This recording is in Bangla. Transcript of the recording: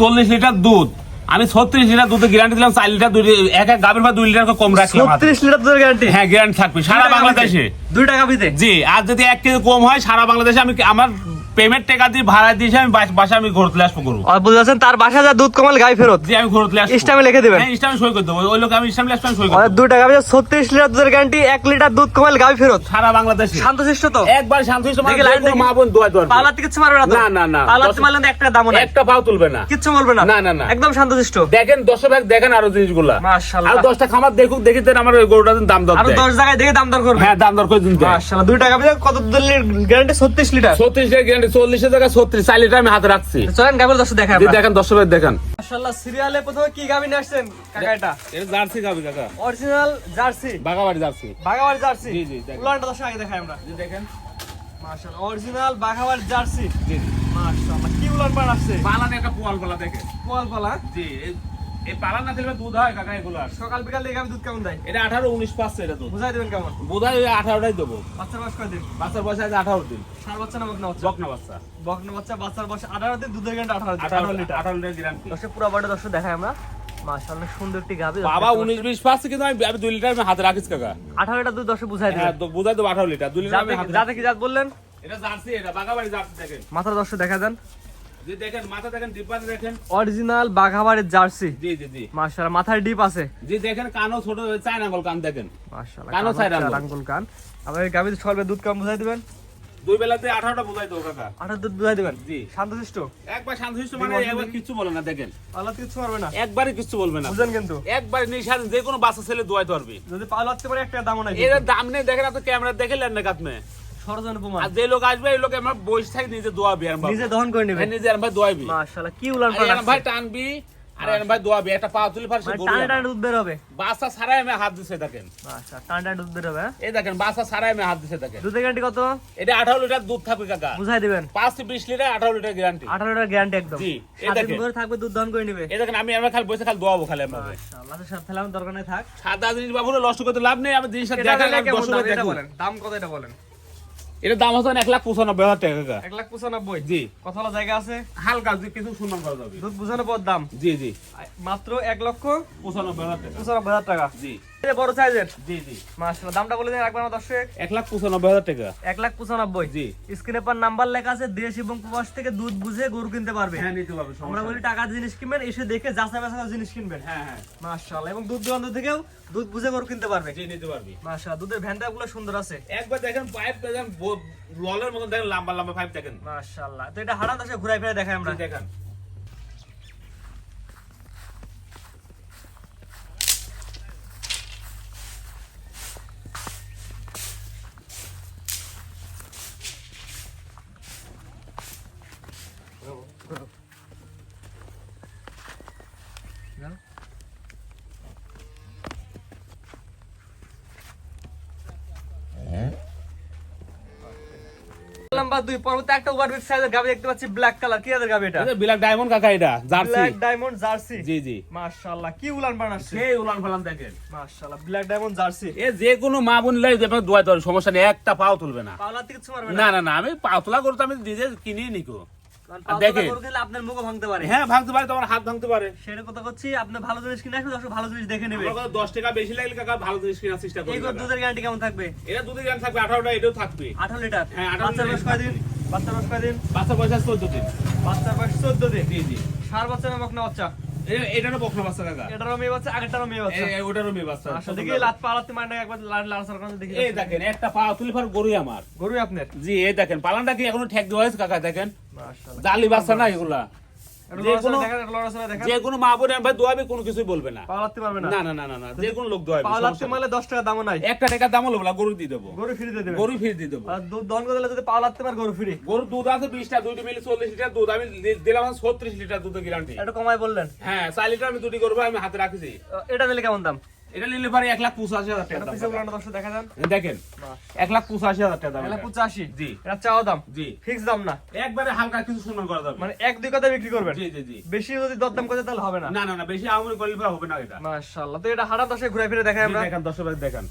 চল্লিশ লিটার দুধ। আমি ছত্রিশ লিটার দুধে গ্যারান্টি দিলাম চার লিটার দুধ এক এক গাভীর বা দুই লিটার করে কম রাখলাম। ছত্রিশ লিটার দুধের গ্যারান্টি হ্যাঁ গ্যারান্টি থাকবে সারা বাংলাদেশে। দুই টাকা পিতে জি আর যদি এক কেজি কম হয় সারা বাংলাদেশে আমি আমার পেমেন্ট টাকা দিয়ে ভাড়া দিয়েছি আমি বাস- আমি ঘর তুলে আসব করব আর বুঝতে তার বাসা যা দুধ কমাল গাই ফেরত। জি আমি ঘর তুলে আসব ইস্টামে লিখে দিবেন। হ্যাঁ ইস্টামে সই করে দেবো। ওই লোক আমি ইস্টামে আসব সই করে আর দেবো। টাকা পিতে ছত্রিশ লিটার দুধের গ্যারান্টি এক লিটার দুধ কমাল গাই ফেরত। সারা বাংলাদেশে। শান্তশিষ্ট তো? একবার শান্ত হয়েছে লাইন মা বোন দোয়া দোয়া পালাতে কিচ্ছু মারবে না না, না, না। পালাতে মারলে একটা দামও নাই। একটা পাও তুলবে না। কিচ্ছু বলবে না। না, না, না। একদম শান্তশিষ্ট। দেখেন দশ ভাগ দেখেন আরও জিনিসগুলা। মাশাআল্লাহ। আর দশটা খামার দেখুক দেখি দেন আমার ওই গরুটা দাম দর আরও দেয়। দশ জায়গায় দেখে দাম দর করবে। হ্যাঁ দাম দর করে দিন দেয়। মাশাআল্লাহ দুই টাকা পিতে কত দুধের গ্যারান্টি ছত্রিশ লিটার। ছত্রিশ টাকা গ্যারান্টি চল্লিশের জায়গায় ছত্রিশ চার লিটার আমি হাতে রাখছি। চলেন গাবের দেখায় যে দেখেন দশ দেখেন। মাশাআল্লাহ সিরিয়ালে প্রথমে কি গাবি নিয়ে আসছেন? কাকা এটা এটা জার্সি গাবি কাকা। Original jersey. বাগাবাড়ি জার্সি। জি, জি, দেখেন। উলানটা দশ আগে দেখাই আমরা। জি দেখেন। মাশাআল্লাহ অরিজিনাল বাঘাবাড়ি জার্সি। জি জি। মাশাআল্লাহ কি উলান পান আসছে? পালান একটা পোয়াল পালা দেখেন। পোয়াল পালা জি এই- পালান না দিলে দুধ হয় কাকা এগুলার সকাল বিকাল গাবি দুধ কেমন দেয়? এটা আঠারো উনিশ পাচ্ছে এটা দুধ। বুঝাই দেবেন কেমন? বোধহয় ওই আঠারোটাই দেবো। বাচ্চার বয়স কয় দিন? বাচ্চার বয়স আছে আঠারো দিন। সার বাচ্চা না বকনা বাচ্চা? বকনা বাচ্চা। বকনা বাচ্চা বাচ্চার বয়স আঠারো দিন দুধের গ্যারান্টি আঠারো আঠারো লিটার। আঠারো লিটার গ্যারান্টি দশে পুরো বড় দশ দেখাই আমরা। মাশাআল্লাহ সুন্দর একটি গাবি বাবা উনিশ বিশ পাচ্ছে কিন্তু আমি আমি লিটার আমি হাতে রাখিস কাকা। আঠারো লিটার দুধ দশে বুঝাই হ্যাঁ বোঝাই দেবো আঠারো লিটার। আমি হাতে জাত বললেন। এটা জার্সি এটা বাগাবাড়ি জার্সি দেখেন। মাথার দশে দেখা দেন। যে দেখেন মাথা দেখেন ডিপাতে দেখেন। অরিজিনাল বাঘাবাড়ির জার্সি। জি জি জি। মাশাআল্লাহ মাথার ডিপ আছে। জি দেখেন কানও ছোট চায় না কান দেখেন। মাশাআল্লাহ কানও সাইড আঙ্গুল। আঙ্গুল কান। আবার গাবিতে সর্বে দুধ কম বুঝাই দিবেন? দুই বেলাতে আঠারোটা বোঝাই দেবো কাকা। আঠারো দুধ বুঝাই দিবেন? জি। শান্তশিষ্ট? একবার শান্তশিষ্ট মানে একবার দিন। কিচ্ছু বলে না দেখেন। পাল্লা কিছু পারবে না। একবারই বলবে না। বুঝেন কিন্তু। একবার নিশান যে কোনো বাচ্চা ছেলে দোয়াইতে পারবে যদি পারে একটা নাই এর দাম নেই দেখেন আপনি ক্যামেরা দেখে লেন না কাতমে সরজন প্রমাণ। আর যে লোক আসবে এই লোক আমার বসে থাকে নিজে দোয়াবি আর নিজে দহন করে নেবে। নিজে আর ভাই দোয়াবি মাশাআল্লাহ কি উলান আর ভাই টানবি আর এরম ভাই দোয়াবি একটা পা তুলে ফারছে মানে গরু টানে আমার। টানে দুধ বের হবে। বাচ্চা ছাড়াই আমি হাত দিছে দেখেন। আচ্ছা টানে টানে দুধ বের হবে হ্যাঁ? এই দেখেন বাচ্চা ছাড়াই আমি হাত দিছে দেখেন। দুধের গ্যারান্টি কত? এটা আঠারো লিটার দুধ থাকবে কাকা। বুঝাই দিবেন। পাঁচ থেকে বিশ লিটার লিটার গ্যারান্টি আঠারো লিটার গ্যারান্টি একদম। জি, এই দেখেন। ধরে থাকবে দুধ দহন করে নেবে। এই দেখেন আমি আমার খালি বসে খালি দোয়াবো খালি আমার মাশাআল্লাহ তো সাথে আমার দরকার নেই থাক। সাদা জিনিস বাবু নষ্ট করতে লাভ নেই আমি জিনিসটা দাম কত এটা বলেন? এটার দাম হচ্ছে এক লাখ পঁচানব্বই হাজার টাকা এক লাখ পঁচানব্বই? জি। কথা জায়গা আছে? হালকা কিছু সম্মান করা যাবে। দুধ বুঝানোর পর দাম? জি জি। মাত্র এক লক্ষ পঁচানব্বই হাজার টাকা। পঁচানব্বই হাজার টাকা। জি। বড় সাইজের? জি জি। মাশাআল্লাহ দামটা বলে দেন একবার আমার দর্শক। এক লাখ পঁচানব্বই হাজার টাকা। এক লাখ পঁচানব্বই। জি। স্ক্রিনে পর নাম্বার লেখা আছে দেশ এবং প্রবাস থেকে দুধ বুঝে গরু কিনতে পারবে। হ্যাঁ নিতে পারবে আমরা বলি জিনিস কিনবেন এসে দেখে যাচাই বাছাই জিনিস কিনবেন। হ্যাঁ হ্যাঁ। মাশাআল্লাহ এবং দুধ দোকান থেকেও দুধ বুঝে গরু কিনতে পারবে। জি নিতে পারবি। মাশাআল্লাহ দুধের ভ্যানটা গুলো সুন্দর আছে। একবার দেখেন পাইপ দেখেন ললের দেখেন লম্বা লম্বা পাইপ দেখেন। মাশাআল্লাহ তো এটা হারান দশে ঘুরাই ফিরে দেখাই আমরা। দেখেন। নাম্বার দুই পরবর্তী একটা ওভারবিট সাইজের গাবি দেখতে পাচ্ছি ব্ল্যাক কালার কি গাবি এটা? এটা বিলাক ডায়মন্ড কাকা এটা জার্সি ব্ল্যাক ডায়মন্ড জার্সি জি জি। মাশাআল্লাহ কি উলান বান আসছে? সেই উলান ফালান দেখেন? মাশাআল্লাহ ব্ল্যাক ডায়মন্ড জার্সি এ যে কোনো মা বোন লাই যে দোয়া তোর সমস্যা নেই একটা পাও তুলবে না। পাওলা থেকে না না না আমি পাতলা তোলা করতে আমি নিজে কিনে নিকো। আপনার মুখও ভাঙতে পারে। হ্যাঁ ভাঙতে পারে তোমার হাত ভাঙতে পারে। সেটা কথা করছি আপনি ভালো জিনিস কিনে আসবে দশ ভালো জিনিস দেখে নেবে। দশ টাকা বেশি লাগলে কাকা ভালো জিনিস কেনার চেষ্টা এই দুধের গ্যারান্টি কেমন থাকবে? এটা দুধের গান থাকবে আঠারোটা এটাও থাকবে। আঠারো লিটার? হ্যাঁ, 18 লিটার। কয়দিন বাচ্চার বয়স কয়দিন বাচ্চা পয়সা চোদ্দ দিন। বাচ্চা বয়স চোদ্দ দিন। জি জি। সার বাচ্চা না বকনা বাচ্চা? এটারও বকনা বাচ্চা কাকা। এটারও মেয়ে বাচ্চা আগেরটারও মেয়ে বাচ্চা। এ- এ- ওটারও মেয়ে বাচ্চা আসলে দেখি লাত পালাতে মানে একবার লাল দেখি এই দেখেন একটা পা তুলে আমার। গরু আপনার? জি এই দেখেন পালানটা কি এখনও ঠেক দেওয়া হয়েছে কাকা? দেখেন। মাশাআল্লাহ। জালি বাচ্চা না এগুলা। যে কোনো- এটা লড়াচড়া দেখেন যে কোনো মা বোনের ভাই দোয়াবে কোনো কিছুই বলবে না। পালাতে পারবে না? না না না না না যে কোনো লোক দোয়াবে পালাতে সমস্যা নেই। টাকা দামও নাই। একটা টাকা দামও লোক গরু দিয়ে দেবো। গরু ফ্রি দিয়ে দেবে। গরু ফ্রি দিয়ে দেবো। আর দুধ দহন করে দিলে যদি পার গরু ফ্রি। গরুর দুধ আছে বিশটা দুইটা মিলে চল্লিশ লিটার দুধ। আমি দিলাম ছত্রিশ লিটার দুধ গ্যারান্টি এটা কমাই বললেন। হ্যাঁ লিটার আমি দুটি গরু আমি হাতে রাখছি। এটা নিলে কেমন দাম? এটা নিলে পারে এক লাখ পঁচাশি হাজার টাকা দেখা যান। দেখেন এক লাখ পঁচাশি হাজার টাকা দাম পঁচাশি? জি। এটা দাম? জি। ফিক্স দাম না? একবারে হালকা কিছু মানে বিক্রি করবেন? জি জি জি। বেশি যদি দরদাম করে তাহলে হবে না? না না বেশি আমল করলে হবে না এটা। এটা হারা ঘুরে ফিরে দেখাই আমরা। দেখান দশ বার দেখান